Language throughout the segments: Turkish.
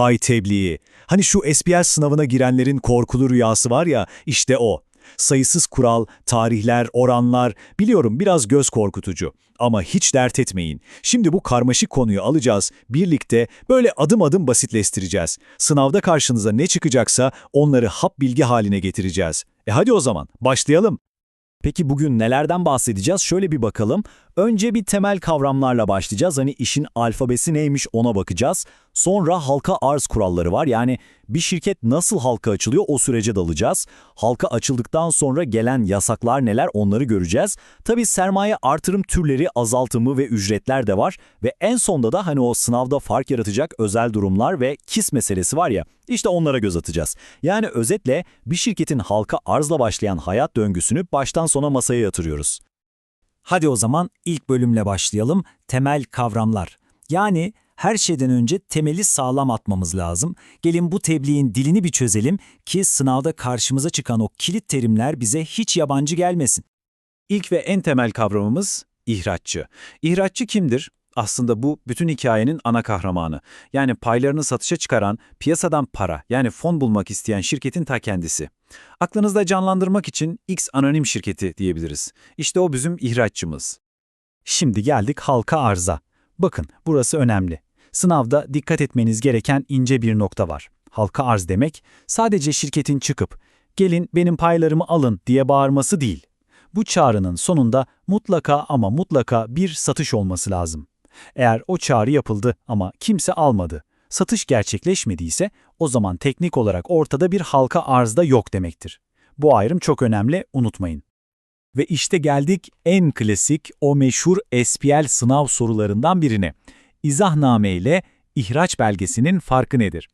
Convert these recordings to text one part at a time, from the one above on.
pay tebliği. Hani şu SPL sınavına girenlerin korkulu rüyası var ya, işte o. Sayısız kural, tarihler, oranlar, biliyorum biraz göz korkutucu. Ama hiç dert etmeyin. Şimdi bu karmaşık konuyu alacağız, birlikte böyle adım adım basitleştireceğiz. Sınavda karşınıza ne çıkacaksa onları hap bilgi haline getireceğiz. E hadi o zaman, başlayalım. Peki bugün nelerden bahsedeceğiz? Şöyle bir bakalım. Önce bir temel kavramlarla başlayacağız. Hani işin alfabesi neymiş ona bakacağız. Sonra halka arz kuralları var. Yani bir şirket nasıl halka açılıyor o sürece dalacağız. Halka açıldıktan sonra gelen yasaklar neler onları göreceğiz. Tabii sermaye artırım türleri, azaltımı ve ücretler de var. Ve en sonda da hani o sınavda fark yaratacak özel durumlar ve KIS meselesi var ya. İşte onlara göz atacağız. Yani özetle bir şirketin halka arzla başlayan hayat döngüsünü baştan sona masaya yatırıyoruz. Hadi o zaman ilk bölümle başlayalım. Temel kavramlar. Yani her şeyden önce temeli sağlam atmamız lazım. Gelin bu tebliğin dilini bir çözelim ki sınavda karşımıza çıkan o kilit terimler bize hiç yabancı gelmesin. İlk ve en temel kavramımız ihraççı. İhraççı kimdir? Aslında bu bütün hikayenin ana kahramanı. Yani paylarını satışa çıkaran, piyasadan para yani fon bulmak isteyen şirketin ta kendisi. Aklınızda canlandırmak için X anonim şirketi diyebiliriz. İşte o bizim ihraççımız. Şimdi geldik halka arza. Bakın burası önemli. Sınavda dikkat etmeniz gereken ince bir nokta var. Halka arz demek sadece şirketin çıkıp gelin benim paylarımı alın diye bağırması değil. Bu çağrının sonunda mutlaka ama mutlaka bir satış olması lazım. Eğer o çağrı yapıldı ama kimse almadı, satış gerçekleşmediyse o zaman teknik olarak ortada bir halka arzda yok demektir. Bu ayrım çok önemli, unutmayın. Ve işte geldik en klasik, o meşhur SPL sınav sorularından birine. İzahname ile ihraç belgesinin farkı nedir?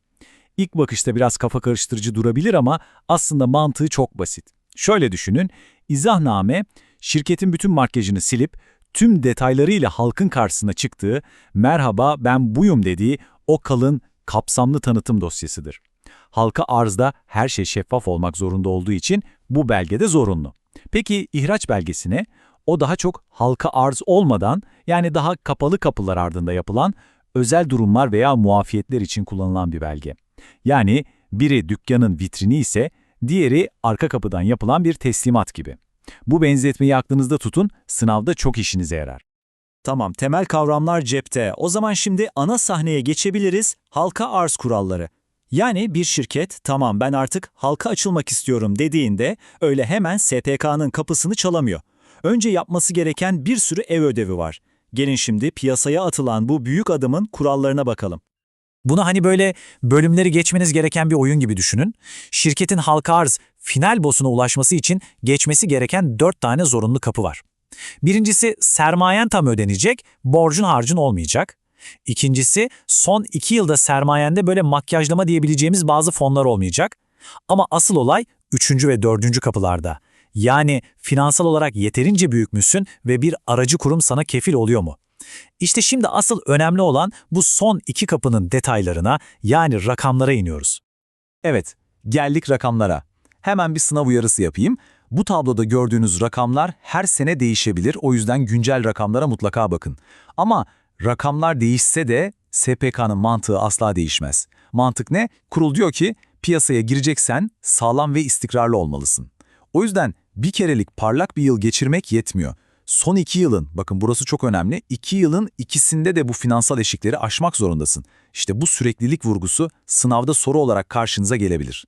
İlk bakışta biraz kafa karıştırıcı durabilir ama aslında mantığı çok basit. Şöyle düşünün, izahname, şirketin bütün makyajını silip tüm detaylarıyla halkın karşısına çıktığı, merhaba ben buyum dediği o kalın, kapsamlı tanıtım dosyasıdır. Halka arzda her şey şeffaf olmak zorunda olduğu için bu belgede zorunlu. Peki ihraç belgesine? O daha çok halka arz olmadan yani daha kapalı kapılar ardında yapılan özel durumlar veya muafiyetler için kullanılan bir belge. Yani biri dükkanın vitrini ise diğeri arka kapıdan yapılan bir teslimat gibi. Bu benzetmeyi aklınızda tutun, sınavda çok işinize yarar. Tamam, temel kavramlar cepte. O zaman şimdi ana sahneye geçebiliriz, halka arz kuralları. Yani bir şirket, tamam ben artık halka açılmak istiyorum dediğinde öyle hemen STK'nın kapısını çalamıyor. Önce yapması gereken bir sürü ev ödevi var. Gelin şimdi piyasaya atılan bu büyük adımın kurallarına bakalım. Bunu hani böyle bölümleri geçmeniz gereken bir oyun gibi düşünün. Şirketin halka arz final boss'una ulaşması için geçmesi gereken 4 tane zorunlu kapı var. Birincisi sermayen tam ödenecek, borcun harcın olmayacak. İkincisi son 2 yılda sermayende böyle makyajlama diyebileceğimiz bazı fonlar olmayacak. Ama asıl olay 3. ve 4. kapılarda. Yani finansal olarak yeterince büyük müsün ve bir aracı kurum sana kefil oluyor mu? İşte şimdi asıl önemli olan bu son iki kapının detaylarına yani rakamlara iniyoruz. Evet, geldik rakamlara. Hemen bir sınav uyarısı yapayım. Bu tabloda gördüğünüz rakamlar her sene değişebilir. O yüzden güncel rakamlara mutlaka bakın. Ama rakamlar değişse de SPK'nın mantığı asla değişmez. Mantık ne? Kurul diyor ki piyasaya gireceksen sağlam ve istikrarlı olmalısın. O yüzden bir kerelik parlak bir yıl geçirmek yetmiyor. Son iki yılın, bakın burası çok önemli, iki yılın ikisinde de bu finansal eşikleri aşmak zorundasın. İşte bu süreklilik vurgusu sınavda soru olarak karşınıza gelebilir.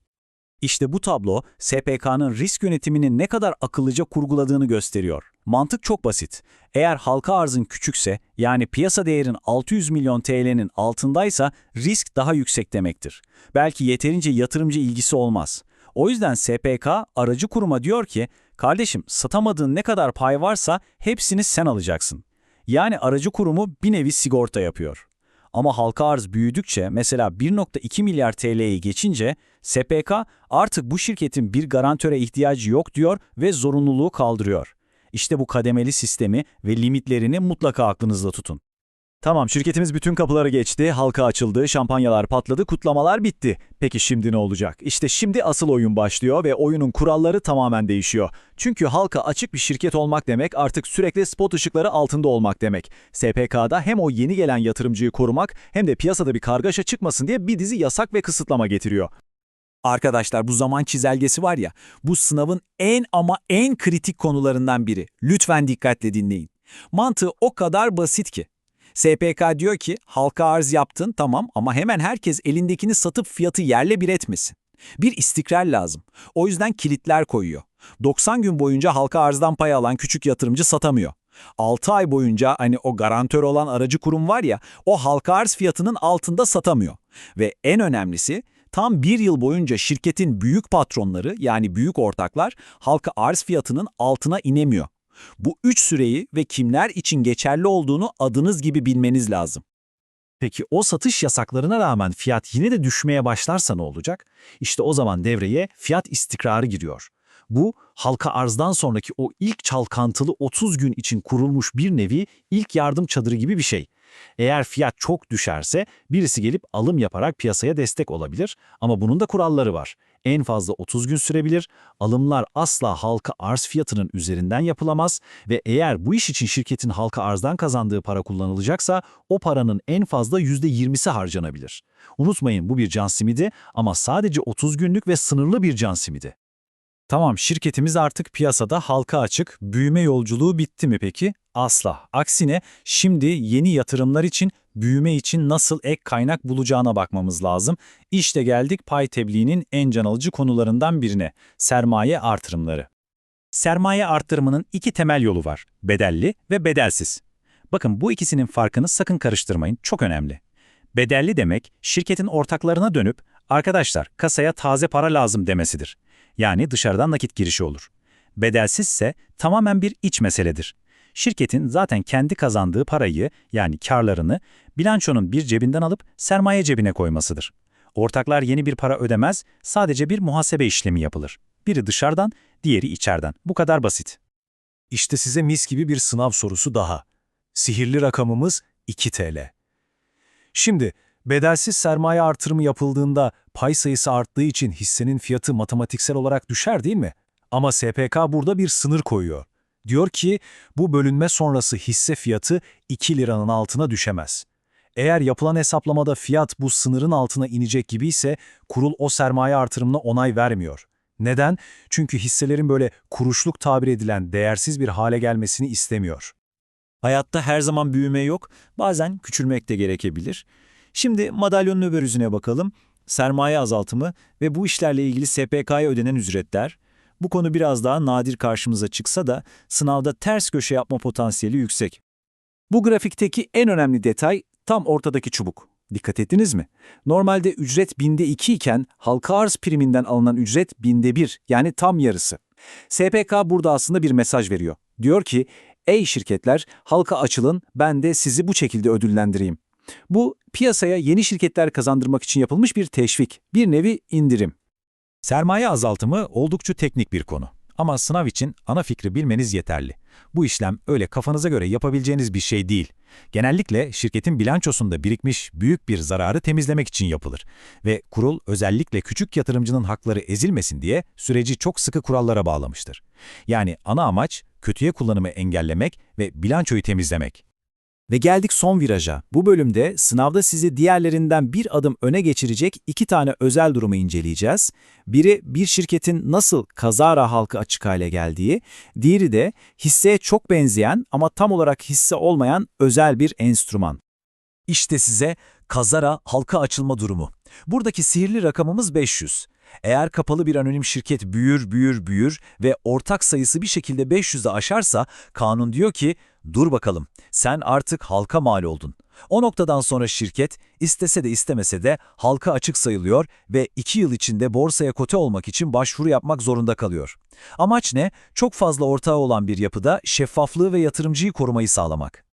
İşte bu tablo SPK'nın risk yönetimini ne kadar akıllıca kurguladığını gösteriyor. Mantık çok basit. Eğer halka arzın küçükse yani piyasa değerin 600 milyon TL'nin altındaysa risk daha yüksek demektir. Belki yeterince yatırımcı ilgisi olmaz. O yüzden SPK aracı kuruma diyor ki, kardeşim satamadığın ne kadar pay varsa hepsini sen alacaksın. Yani aracı kurumu bir nevi sigorta yapıyor. Ama halka arz büyüdükçe mesela 1.2 milyar TL'yi geçince SPK artık bu şirketin bir garantöre ihtiyacı yok diyor ve zorunluluğu kaldırıyor. İşte bu kademeli sistemi ve limitlerini mutlaka aklınızda tutun. Tamam şirketimiz bütün kapıları geçti, halka açıldı, şampanyalar patladı, kutlamalar bitti. Peki şimdi ne olacak? İşte şimdi asıl oyun başlıyor ve oyunun kuralları tamamen değişiyor. Çünkü halka açık bir şirket olmak demek artık sürekli spot ışıkları altında olmak demek. SPK'da hem o yeni gelen yatırımcıyı korumak hem de piyasada bir kargaşa çıkmasın diye bir dizi yasak ve kısıtlama getiriyor. Arkadaşlar bu zaman çizelgesi var ya, bu sınavın en ama en kritik konularından biri. Lütfen dikkatle dinleyin. Mantığı o kadar basit ki. SPK diyor ki halka arz yaptın tamam ama hemen herkes elindekini satıp fiyatı yerle bir etmesin. Bir istikrar lazım. O yüzden kilitler koyuyor. 90 gün boyunca halka arzdan pay alan küçük yatırımcı satamıyor. 6 ay boyunca hani o garantör olan aracı kurum var ya o halka arz fiyatının altında satamıyor. Ve en önemlisi tam bir yıl boyunca şirketin büyük patronları yani büyük ortaklar halka arz fiyatının altına inemiyor. Bu üç süreyi ve kimler için geçerli olduğunu adınız gibi bilmeniz lazım. Peki o satış yasaklarına rağmen fiyat yine de düşmeye başlarsa ne olacak? İşte o zaman devreye fiyat istikrarı giriyor. Bu halka arzdan sonraki o ilk çalkantılı 30 gün için kurulmuş bir nevi ilk yardım çadırı gibi bir şey. Eğer fiyat çok düşerse birisi gelip alım yaparak piyasaya destek olabilir ama bunun da kuralları var. En fazla 30 gün sürebilir, alımlar asla halka arz fiyatının üzerinden yapılamaz ve eğer bu iş için şirketin halka arzdan kazandığı para kullanılacaksa o paranın en fazla %20'si harcanabilir. Unutmayın bu bir can simidi ama sadece 30 günlük ve sınırlı bir can simidi. Tamam, şirketimiz artık piyasada halka açık, büyüme yolculuğu bitti mi peki? Asla. Aksine şimdi yeni yatırımlar için, büyüme için nasıl ek kaynak bulacağına bakmamız lazım. İşte geldik pay tebliğinin en can alıcı konularından birine, sermaye artırımları. Sermaye arttırımının iki temel yolu var, bedelli ve bedelsiz. Bakın bu ikisinin farkını sakın karıştırmayın, çok önemli. Bedelli demek, şirketin ortaklarına dönüp, arkadaşlar kasaya taze para lazım demesidir. Yani dışarıdan nakit girişi olur. Bedelsizse tamamen bir iç meseledir. Şirketin zaten kendi kazandığı parayı yani karlarını bilançonun bir cebinden alıp sermaye cebine koymasıdır. Ortaklar yeni bir para ödemez, sadece bir muhasebe işlemi yapılır. Biri dışarıdan, diğeri içeriden. Bu kadar basit. İşte size mis gibi bir sınav sorusu daha. Sihirli rakamımız 2 TL. Şimdi bedelsiz sermaye artırımı yapıldığında pay sayısı arttığı için hissenin fiyatı matematiksel olarak düşer değil mi? Ama SPK burada bir sınır koyuyor. Diyor ki bu bölünme sonrası hisse fiyatı 2 liranın altına düşemez. Eğer yapılan hesaplamada fiyat bu sınırın altına inecek gibiyse kurul o sermaye artırımına onay vermiyor. Neden? Çünkü hisselerin böyle kuruşluk tabir edilen değersiz bir hale gelmesini istemiyor. Hayatta her zaman büyüme yok, bazen küçülmek de gerekebilir. Şimdi madalyonun öbür yüzüne bakalım. Sermaye azaltımı ve bu işlerle ilgili SPK'ya ödenen ücretler. Bu konu biraz daha nadir karşımıza çıksa da sınavda ters köşe yapma potansiyeli yüksek. Bu grafikteki en önemli detay tam ortadaki çubuk. Dikkat ettiniz mi? Normalde ücret binde 2 iken halka arz priminden alınan ücret binde 1 yani tam yarısı. SPK burada aslında bir mesaj veriyor. Diyor ki, ey şirketler halka açılın ben de sizi bu şekilde ödüllendireyim. Bu piyasaya yeni şirketler kazandırmak için yapılmış bir teşvik, bir nevi indirim. Sermaye azaltımı oldukça teknik bir konu. Ama sınav için ana fikri bilmeniz yeterli. Bu işlem öyle kafanıza göre yapabileceğiniz bir şey değil. Genellikle şirketin bilançosunda birikmiş büyük bir zararı temizlemek için yapılır. Ve kurul özellikle küçük yatırımcının hakları ezilmesin diye süreci çok sıkı kurallara bağlamıştır. Yani ana amaç kötüye kullanımı engellemek ve bilançoyu temizlemek. Ve geldik son viraja. Bu bölümde sınavda sizi diğerlerinden bir adım öne geçirecek iki tane özel durumu inceleyeceğiz. Biri bir şirketin nasıl kazara halka açık hale geldiği, diğeri de hisseye çok benzeyen ama tam olarak hisse olmayan özel bir enstrüman. İşte size kazara halka açılma durumu. Buradaki sihirli rakamımız 500. Eğer kapalı bir anonim şirket büyür, büyür, büyür ve ortak sayısı bir şekilde 500'ü aşarsa kanun diyor ki dur bakalım sen artık halka mal oldun. O noktadan sonra şirket istese de istemese de halka açık sayılıyor ve 2 yıl içinde borsaya kote olmak için başvuru yapmak zorunda kalıyor. Amaç ne? Çok fazla ortağı olan bir yapıda şeffaflığı ve yatırımcıyı korumayı sağlamak.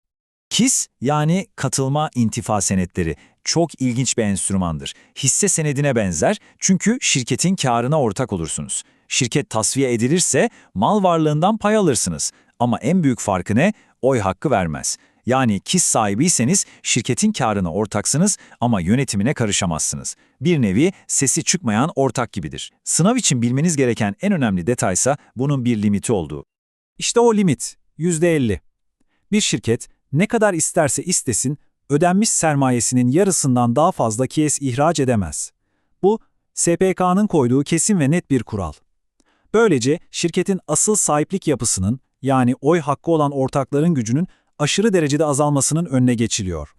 KIS yani katılma intifa senetleri çok ilginç bir enstrümandır. Hisse senedine benzer çünkü şirketin karına ortak olursunuz. Şirket tasfiye edilirse mal varlığından pay alırsınız. Ama en büyük farkı ne? Oy hakkı vermez. Yani KİSS sahibiyseniz şirketin karına ortaksınız ama yönetimine karışamazsınız. Bir nevi sesi çıkmayan ortak gibidir. Sınav için bilmeniz gereken en önemli detaysa bunun bir limiti olduğu. İşte o limit, %50. Bir şirket ne kadar isterse istesin, ödenmiş sermayesinin yarısından daha fazla KS ihraç edemez. Bu, SPK'nın koyduğu kesin ve net bir kural. Böylece şirketin asıl sahiplik yapısının, yani oy hakkı olan ortakların gücünün aşırı derecede azalmasının önüne geçiliyor.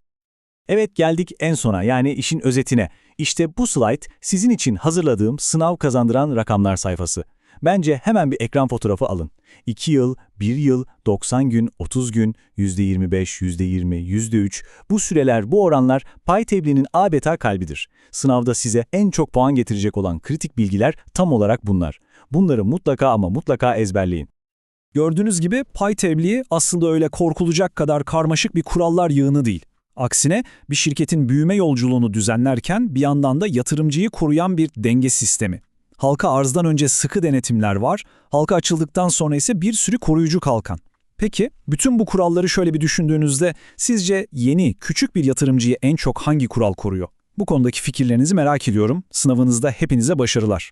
Evet geldik en sona yani işin özetine. İşte bu slide sizin için hazırladığım sınav kazandıran rakamlar sayfası. Bence hemen bir ekran fotoğrafı alın. 2 yıl, 1 yıl, 90 gün, 30 gün, %25, %20, %3 bu süreler, bu oranlar pay tebliğinin adeta kalbidir. Sınavda size en çok puan getirecek olan kritik bilgiler tam olarak bunlar. Bunları mutlaka ama mutlaka ezberleyin. Gördüğünüz gibi pay tebliği aslında öyle korkulacak kadar karmaşık bir kurallar yığını değil. Aksine bir şirketin büyüme yolculuğunu düzenlerken bir yandan da yatırımcıyı koruyan bir denge sistemi. Halka arzdan önce sıkı denetimler var, halka açıldıktan sonra ise bir sürü koruyucu kalkan. Peki, bütün bu kuralları şöyle bir düşündüğünüzde sizce yeni, küçük bir yatırımcıyı en çok hangi kural koruyor? Bu konudaki fikirlerinizi merak ediyorum. Sınavınızda hepinize başarılar.